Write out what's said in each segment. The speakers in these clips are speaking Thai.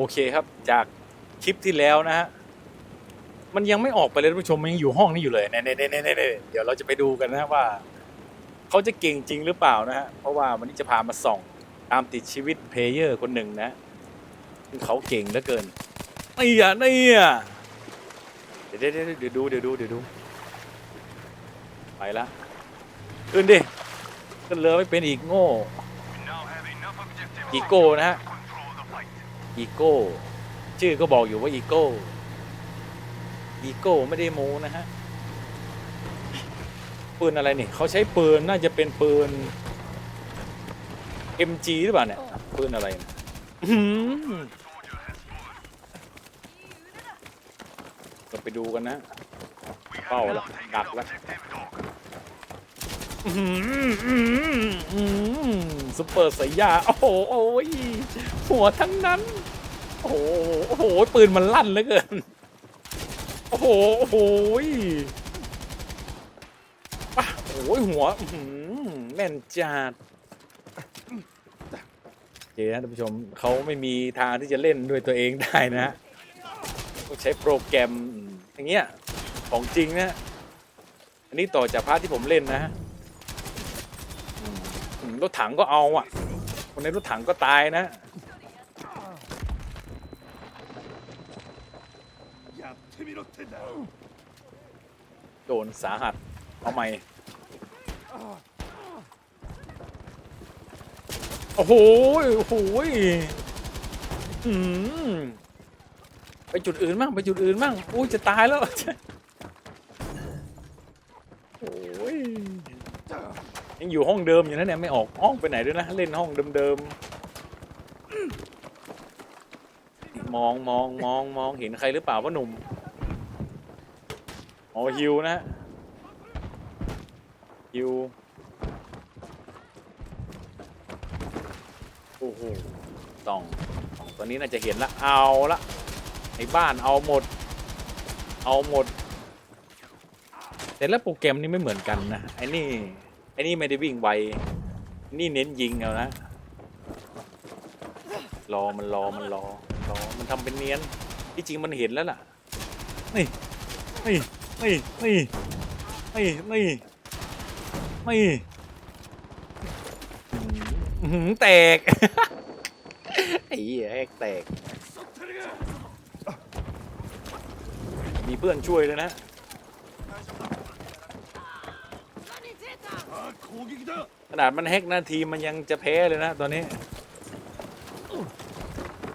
โอเคครับจากคลิปที่แล้วนะฮะมันยังไม่ออกไปเลยท่านผู้ชมมันยังอยู่ห้องนี้อยู่เลยเน่เน่เน่เน่เนเดี๋ยวเราจะไปดูกันนะว่าเขาจะเก่งจริงหรือเปล่านะฮะเพราะว่าวันนี้จะพามาส่องตามติดชีวิตเพลเยอร์คนหนึ่งนะเขาเก่งเหลือเกินนี่อะนี่อะเดี๋ยวเดี๋ยวเดี๋ยวดูเดี๋ยวดูเดี๋ยวดูไปละขึ้นดิขึ้นเรือไม่เป็นอีกโง่อีโก้นะฮะ อีโก้ ชื่อก็บอกอยู่ว่าอีโก้ อีโก้ไม่ได้โมนะฮะ ปืนอะไรนี่เขาใช้ปืนน่าจะเป็นปืน MG หรือเปล่าเนี่ยปืนอะไรนะอื้อหือเราไปดูกันนะ เป้าละดักละ ซุปเปอร์สายยา โอ้โหโอ้ยหัวทั้งนั้น โอ้โหโอ้โห ปืนมันลั่นเหลือเกิน โอ้โห โอ้โหปะโอ้ยหัวแม่นจัดเคนะท่านผู้ชมเขาไม่มีทางที่จะเล่นด้วยตัวเองได้นะฮะใช้โปรแกรมอย่างเงี้ย ของจริงนะ อันนี้ต่อจากพาร์ทที่ผมเล่นนะฮะ รถถังก็เอาอะ คนในรถถังก็ตายนะโดนสาหัส เอาใหม่ โอ้โห โอ้โหอืมไปจุดอื่นบ้าง ไปจุดอื่นบ้าง อุ้ยจะตายแล้ว ยังอยู่ห้องเดิมอยู่นะเนี่ยไม่ออกห้องไปไหนด้วยนะ เล่นห้องเดิมๆมองมองมองมองเห็นใครหรือเปล่าวะหนุ่มอ๋อฮิวนะฮะฮิวโอ้โหสองสองตัวนี้น่าจะเห็นละเอาละในบ้านเอาหมด เอาหมดแต่ละโปรแกรมนี่ไม่เหมือนกันนะไอ้นี่ อ้นี่ไม่ได้วิ่งไวไอ้นี่เน้นยิงเอานะ รอมันรอมันรอรอมันทำเป็นเนียน ที่จริงมันเห็นแล้วล่ะนี่นี่นี่นี่นี่นี่นี่อื้อหือแตก ไอ้เหี้ยแหกแตก มีเพื่อนช่วยเลยนะ ขนาดมันแฮกหน้าทีมมันยังจะแพ้เลยนะตอนนี้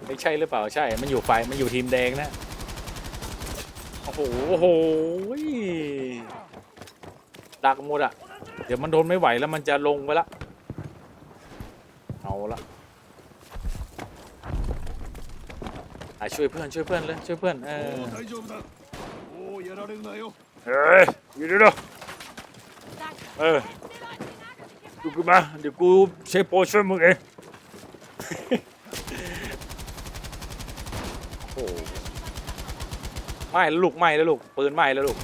ไม่ใช่หรือเปล่าใช่ มันอยู่ไฟมันอยู่ทีมแดงนะ โอ้โหโอ้โหดักหมดอะเดี๋ยวมันโดนไม่ไหวแล้วมันจะลงไปละ เอาละอช่วยเพื่อนช่วยเพื่อนเลยช่วยเพื่อนเออเฮ้ยอยู่ดีๆเออ ดูกูมาเดี๋ยวกูใช้โปรช่วยมึงเองโอ้หไม้แล้วลูกไหม้แล้วลูกปืนไหม้แล้วลูก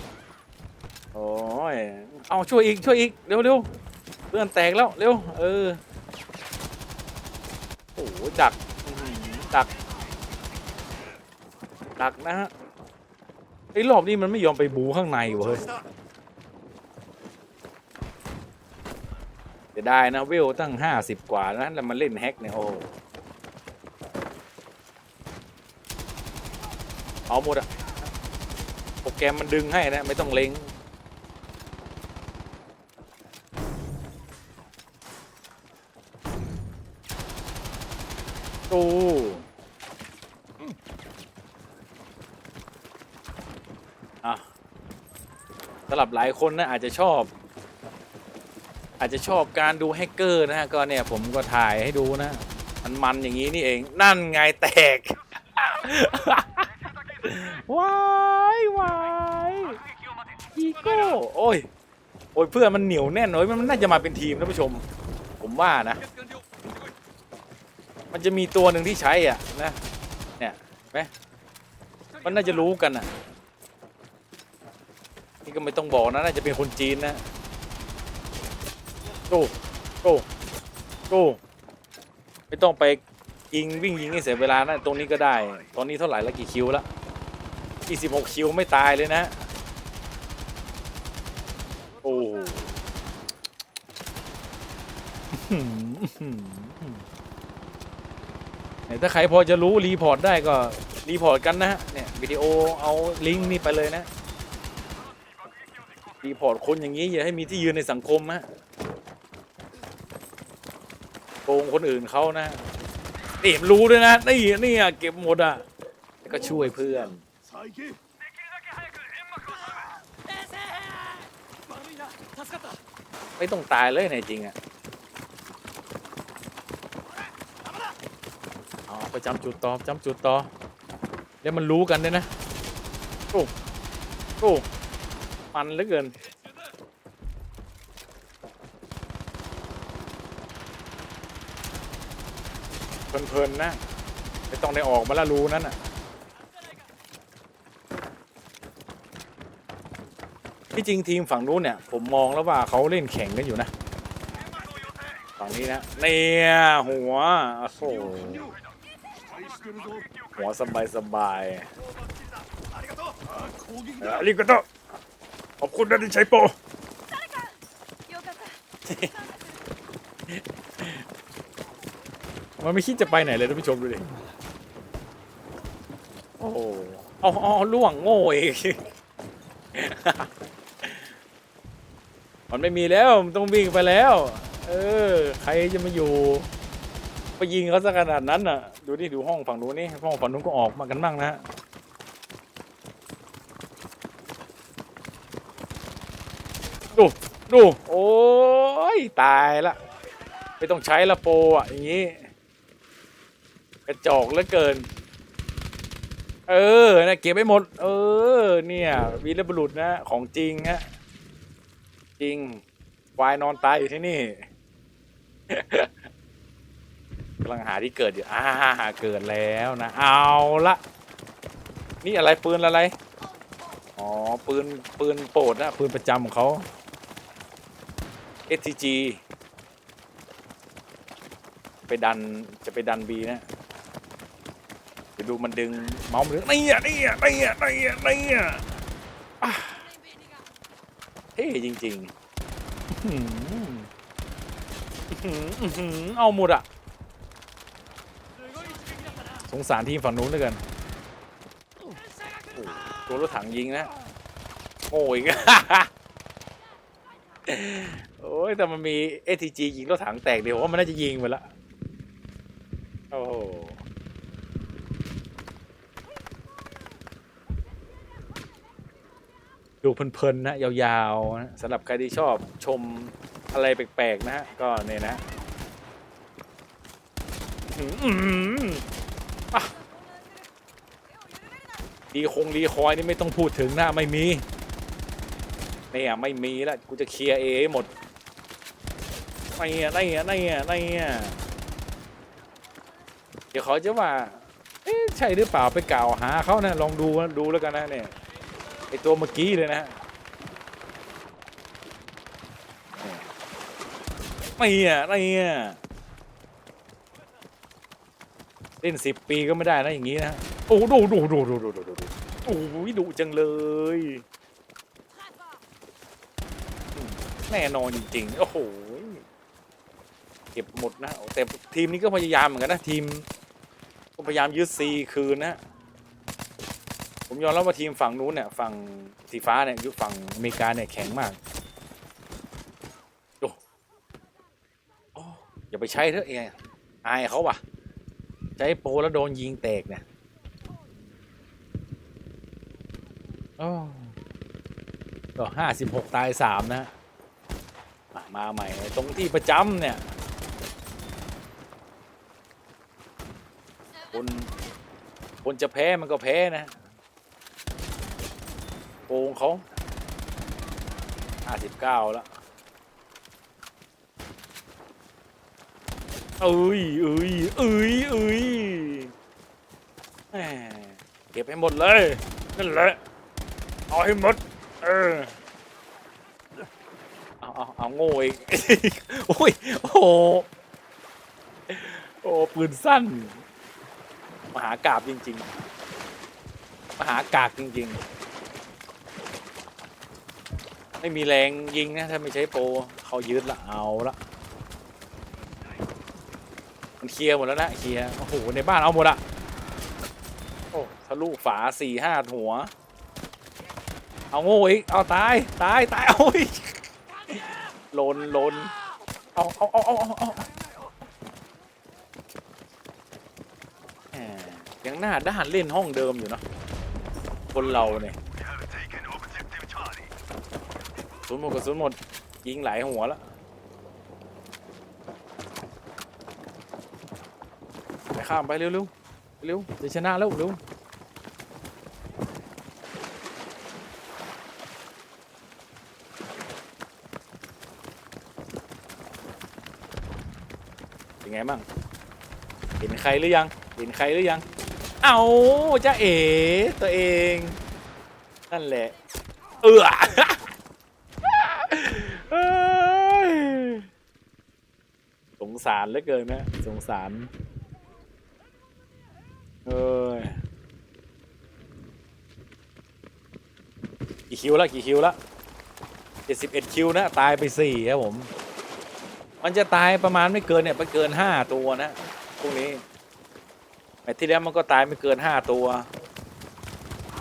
โอ้ยเอาช่วยอีกช่วยอีกเร็วเร็วเพื่อนแตกแล้วเร็วเออโอ้โหดักดักดักนะฮะไอ้รอบนี้มันไม่ยอมไปบูข้างในเว้ย เสียดายนะเวลตั้งห้าสิบกว่านะแล้วมันเล่นแฮกเนี่ยโอ้โหเอาหมดอะโปรแกรมมันดึงให้นะ ไม่ต้องเล็งโอ้อะสำหรับหลายคนนะอาจจะชอบ อาจจะชอบการดูแฮกเกอร์นะฮะก็เนี่ยผมก็ถ่ายให้ดูนะ มันมันอย่างนี้นี่เอง นั่นไงแตกวายวายอีโก้โอ้ยโอ้ยเพื่อนมันเหนียวแน่นเลยมันน่าจะมาเป็นทีมท่านผู้ชม ผมว่านะ มันจะมีตัวหนึ่งที่ใช้อะนะเนี่ยไหมมันน่าจะรู้กันอะนี่ก็ไม่ต้องบอกนะน่าจะเป็นคนจีนนะ โก้โก้โก้ไม่ต้องไปยิงวิ่งยิงให้เสียเวลานะตรงนี้ก็ได้ ตอนนี้เท่าไหร่แล้วกี่คิวแล้ว26คิวไม่ตายเลยนะโอ้หอื้อหือเนี่ยถ้าใครพอจะรู้รีพอร์ตได้ก็รีพอร์ตกันนะฮะเนี่ยวิดีโอเอาลิงก์นี่ไปเลยนะรีพอร์ตคนอย่างนี้อย่าให้มีที่ยืนในสังคมฮะ กงคนอื่นเขานะนี่รู้ด้วยนะนี่นี่เก็บหมดอะก็ช่วยเพื่อนไม่ต้องตายเลยในจริงอะอ๋อไปจำจุดต่อจำจุดต่อแล้วมันรู้กันด้วยนะโอ้โอ้มันเหลือเกิน เพลินๆนะไม่ต้องได้ออกมาละรู้นั่นน่ะที่จริงทีมฝั่งนู้นเนี่ย ผมมองแล้วว่าเขาเล่นแข่งกันอยู่นะ ฝั่งนี้นะเนี่ยหัวโอ้โหหัวสบายสบายอาริกาโตขอบคุณนะที่ใช้โป มันไม่คิดจะไปไหนเลยท่านผู้ชมดูดิ โอ้โหเอาเอาล่วงโง่เองมันไม่มีแล้วมันต้องวิ่งไปแล้ว เออ ใครจะมาอยู่ ไปยิงเขาซะขนาดนั้นน่ะ ดูนี่ดูห้องฝั่งนู้นนี่ห้องฝั่งนู้นก็ออกมากันบ้างนะฮะดูดูโอ้ยตายละ ไม่ต้องใช้ละโปอะอย่างนี้ ระจอกเหลือเกิน เออนะเก็บไปหมด เออ เนี่ย วีรบุรุษนะ ของจริงฮะจริงควายนอนตายอยู่ที่นี่กำลังหาที่เกิดอยู่อ่าเกิดแล้วนะ เอาละนี่อะไรปืนอะไร อ๋อ ปืน ปืนโปรดนะ ปืนประจำของเขา STG ไปดัน จะไปดันบีนะ ดูมันดึงเมาส์มันดึงนี่อะนี่อะนี่อะนี่อะนี่อะเท่จริงๆอื้อหืออื้อหืออื้อหือเอาหมดอะ สงสารทีมฝั่งนู้นด้วยกันตัวรถถังยิงนะโอีกโอ้ยแต่มันมี ATG ยิงรถถังแตกเดี๋ยวว่ามันน่าจะยิงไปละโอ้โห ดู เพลินๆนะยาวๆนะสำหรับใครที่ชอบชมอะไรแปลกๆนะฮะก็เนี่ยนะดีคงดีคอยนี่ไม่ต้องพูดถึงนะไม่มีเนี่ยไม่มีแล้วกูจะเคลียร์เอหมดไม่อะไม่อะไม่อะไม่อะเดี๋ยวเขาจะว่า เอ๊ะใช่หรือเปล่าไปกล่าวหาเขานะลองดูดูแล้วกันนะเนี่ย ไอตัวเมื่อกี้เลยนะไม่่ะไม่อะเล่นสิบปีก็ไม่ได้นะอย่างนี้นะโอ้ดูดูดูดูดูดูดูโอ้ยดุจังเลยแน่นอนจริงๆโอ้โหเก็บหมดนะแต่ทีมนี้ก็พยายามเหมือนกันนะทีมก็พยายามยืดซีคืนนะ ผมยอมรับว่าทีมฝั่งนู้นเนี่ยฝั่งสีฟ้าเนี่ยยุคฝั่งอเมริกาเนี่ยแข็งมากโอ้โอ้อย่าไปใช้เถอะเองอายเขาว่ะ ใช้โปรแล้วโดนยิงแตกเนี่ยโอ้ก็ห้าสิบหกตายสามนะ มามาใหม่ตรงที่ประจำเนี่ยคนคนจะแพ้มันก็แพ้นะ โกงเขาห้าสิบเก้าแล้วเอ้ยเอ้ยเอ้ยเอ้ยเก็บให้หมดเลย นั่นแหละ เอาให้หมด เออ เอาเอาเอาโง่อีกโอ้ย โอ้โหโอ้ปืนสั้น มหากราบจริง ๆ มหากราบจริง ๆ ไม่มีแรงยิงนะ ถ้าไม่ใช้โปรเขายึดละเอาละมันเคลียร์หมดแล้วนะเคลียร์โอ้โหในบ้านเอาหมดอะโอ้ทะลุฝาสี่ห้าหัว เอาโง่อีกเอาตายตายตายโอ้ยลนลนเอาเอาเอาเอาเอาเอายังหน้าด้านเล่นห้องเดิมอยู่เนอะคนเราเนี่ย ศูนหมดกับศูนหมด ยิงหลายหัวแล้วไปข้ามไปเร็วเร็วเร็วจะชนะแล้วเร็วเป็นไงบ้างเห็นใครหรือยัง เห็นใครหรือยัง เอาจ้าเอ๋ตัวเอง นั่นแหละ เออ เอ้ย สารเหลือเกินนะสงสารเอ้ยกี่คิวละกี่คิวละเจ็ดสิบเอ็ดคิวนะ ตายไปสี่ครับผม มันจะตายประมาณไม่เกินเนี่ยไปเกินห้าตัวนะพวกนี้แมตที่แล้วมันก็ตายไม่เกินห้าตัว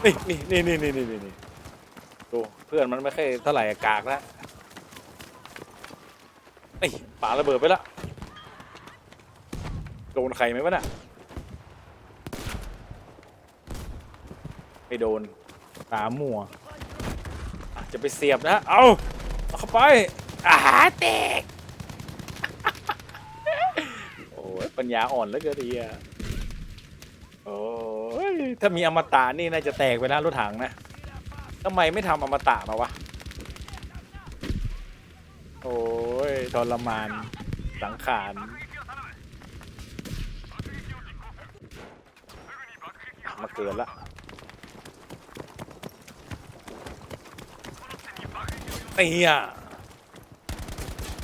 นี่นี่นี่นี่นี่นี่นี่ดูเพื่อนมันไม่ค่อยเท่าไหร่กากแล้วนี่ป่าระเบิดไปและ โดนใครไหมวะน่ะไม่โดนตามัวอะจะไปเสียบนะเอาเอาเข้าไปอาหาเตกโอ้ยปัญญาอ่อนแล้วเกินดีอะโอ้ยถ้ามีอมตะนี่น่าจะแตกไปนะรถถังนะทำไมไม่ทำอมตะมาวะโอ้ยทรมานสังขาร มาเกิดละเนี่ย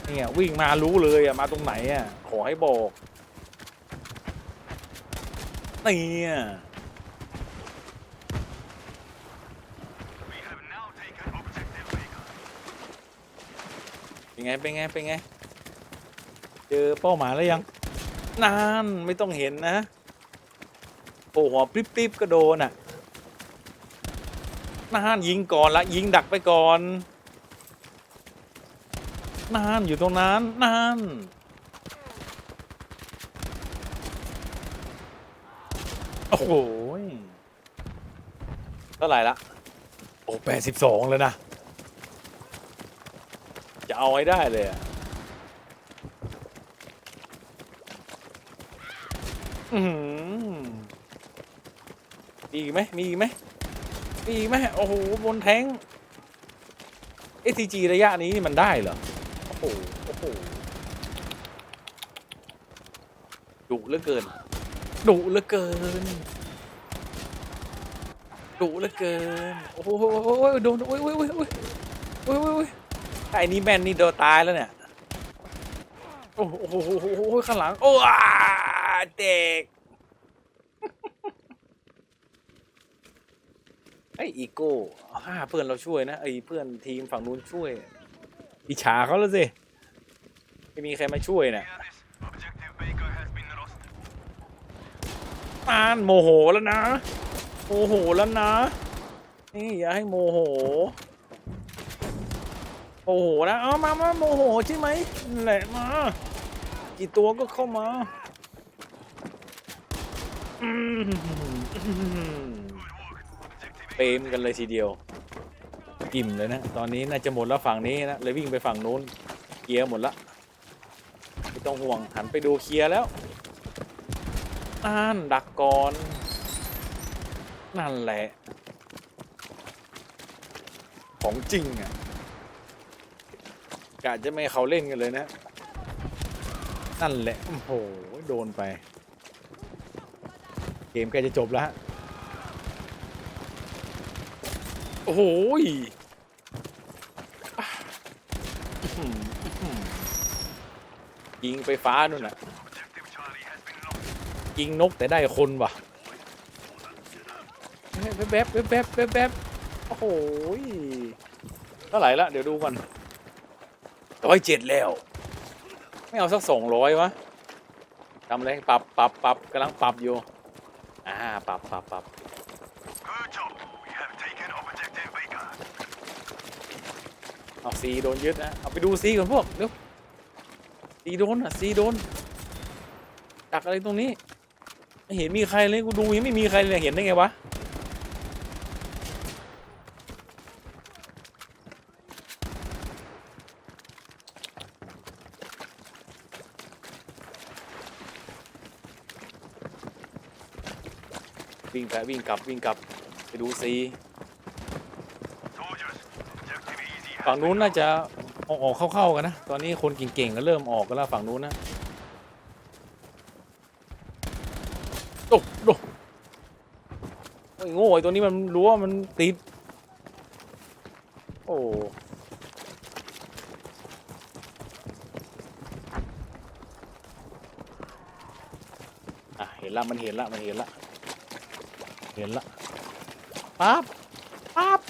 เนี่ยวิ่งมารู้เลยอะมาตรงไหนอะขอให้บอกเนี่ย We have now taken objective Vega. เป็นไงเป็นไงเป็นไง เจอเป้าหมายแล้วยังนานไม่ต้องเห็นนะ โผล่หัวปริบๆก็โดนอะนานยิงก่อนละยิงดักไปก่อนนานอยู่ตรงนั้นนานโอ้โหยเท่าไหร่ละโอ้แปดสิบสองแล้วนะ จะเอาให้ได้เลยอะอื้อหือ มีอีกไหมมีอีกไหมมีอีกไหมโอ้โหบนแทงเอทีจีระยะนี้นี่มันได้เหรอ โอ้โห โอ้โห ดุเหลือเกิน ดุเหลือเกิน ดุเหลือเกิน โอ้โหโดนโอ้ยโอ้ยโอ้ยโอ้ยโอ้ยโอ้ยโอ้ยไอ้นี่แม่นนี่โดนตายแล้วเนี่ย โอ้โหโอ้โหโอ้โหโอ้โหข้างหลัง โอ้อาเด็ก ไอ้อีโก้ห้าเพื่อนเราช่วยนะไอ้เพื่อนทีมฝั่งนู้นช่วยอิจฉาเขาแล้วสิไม่มีใครมาช่วยน่ะ Hear this? Objective Vega has been lost. มานโมโหแล้วนะโมโหแล้วนะ นี่อย่าให้โมโหโมโหนะเอามามาโมโหใช่ไหมแหละมากี่ตัวก็เข้ามาอืม เปรมกันเลยทีเดียว อิ่มเลยนะ ตอนนี้น่าจะหมดแล้วฝั่งนี้นะเลยวิ่งไปฝั่งนู้นเคลียร์หมดละไม่ต้องห่วงหันไปดูเคลียร์แล้วอ่านดักก่อน นั่นแหละ ของจริงอะกะจะไม่เขาเล่นกันเลยนะ นั่นแหละ โอ้โห โดนไป เกมใกล้จะจบแล้วฮะ โอ้โหยิงไฟฟ้านู่นน่ะ ยิงนกแต่ได้คนว่ะแวบแวบแวบแวบแวบโอ้โหเท่าไหร่ละ เดี๋ยวดูก่อนร้อยเจ็ดแล้ว ไม่เอาสักสองร้อยวะทำอะไรปรับปรับปรับกำลังปรับอยู่ อ่า ปรับปรับปรับ เอาซีโดนยึดนะ เอาไปดูซีก่อนพวกเร็วซีโดนอะซีโดนดักอะไรตรงนี้ ไม่เห็นมีใครเลยกูดูยังไม่มีใครเลยเห็นได้ไงวะวิ่งไปวิ่งกลับวิ่งกลับไปดูซี ฝั่งนู้นน่าจะออกออกเข้าๆกันนะ ตอนนี้คนเก่งๆก็เริ่มออกกันแล้วฝั่งนู้นนะโอ้โหโอ้ยโง่ไอ้ตัวนี้มันรู้ว่ามันติด โอ้อะเห็นละมันเห็นละมันเห็นละเห็นละปั๊บปั๊บ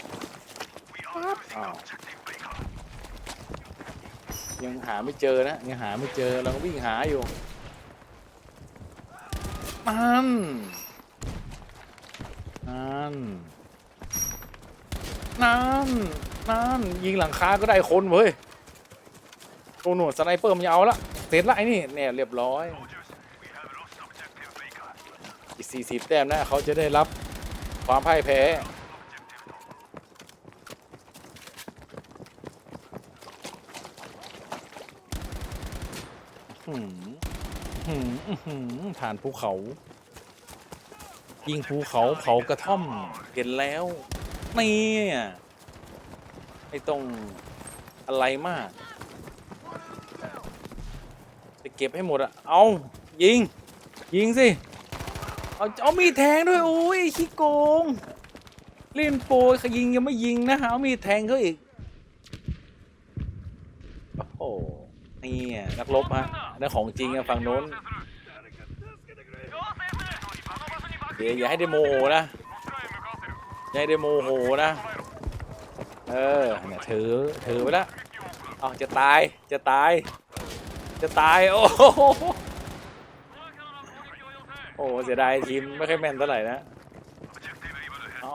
We are losing Oh. objective Vega. ยังหาไม่เจอนะยังหาไม่เจอเราก็วิ่งหาอยู่นั่นนั่นนั่นนั่นยิงหลังคาก็ได้คนเว้ยโอ้หนวดสไนเปอร์มันเอาละเสร็จละไอ้นี่เนี่ยเรียบร้อยอีกสี่สิบแต้มนะเขาจะได้รับความพ่ายแพ้ หืม หืมอื้อหืมผ่านภูเขา ยิงภูเขาเผากระท่อม เห็นแล้วนี่ไม่ต้องอะไรมากจะเก็บให้หมดอะเอายิง ยิงสิเอาเอามีแทงด้วยโอ้ยขี้โกงเล่นโปรยยิงยังไม่ยิงนะเอามีแทงเขาอีกโอ้โหนี่อะนักรบฮะนั่นของจริงอะฝั่งโน้น เดี๋ยวอย่าให้ได้โมโหนะ อย่าให้ได้โมโหนะ เออเนี่ยถือ ถือไว้แล้วเอาจะตาย จะตาย จะตาย โอ้โหโอ้เสียดายทีมไม่ค่อยแม่นเท่าไหร่นะ อ๋อ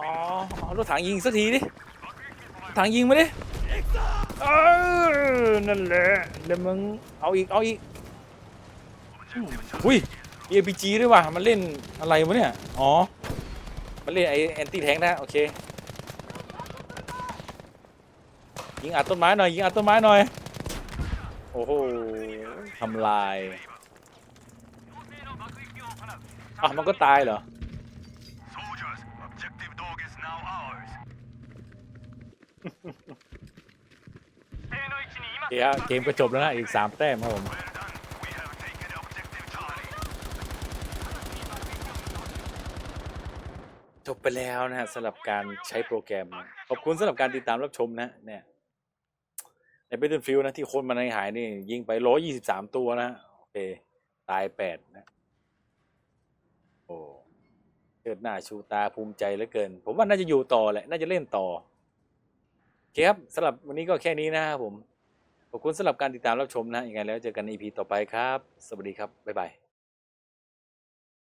รถถังยิงสักทีดิ ถังยิงมาดิเออนั่นแหละเดี๋ยวมึงเอาอีก เอาอีกอื มอุ้ย APG ด้วยว่ะ มันเล่นอะไรวะเนี่ย อ๋อ มันเล่นไอแอนตี้แทงนะโอเค ยิงอัดต้นไม้หน่อย ยิงอัดต้นไม้หน่อย โอ้โหทำลายอะมันก็ตายเหรอ Soldiers, objective dog is now ours. เดี๋ยวเกมก็จบแล้วนะ อีก 3 แต้มครับผม จบไปแล้วนะฮะสำหรับการใช้โปรแกรม ขอบคุณสำหรับการติดตามรับชมนะเนี่ยใน Battlefield นะที่คนมันในหายนี่ ยิงไป123ตัวนะโอเค ตาย8นะโอ้เชิดหน้าชูตาภูมิใจเหลือเกิน ผมว่าน่าจะอยู่ต่อแหละ น่าจะเล่นต่อโอเคครับสำหรับวันนี้ก็แค่นี้นะครับผม ขอบคุณสำหรับการติดตามรับชมนะยังไงแล้วเจอกันใน EP ต่อไปครับ สวัสดีครับ บ๊ายบาย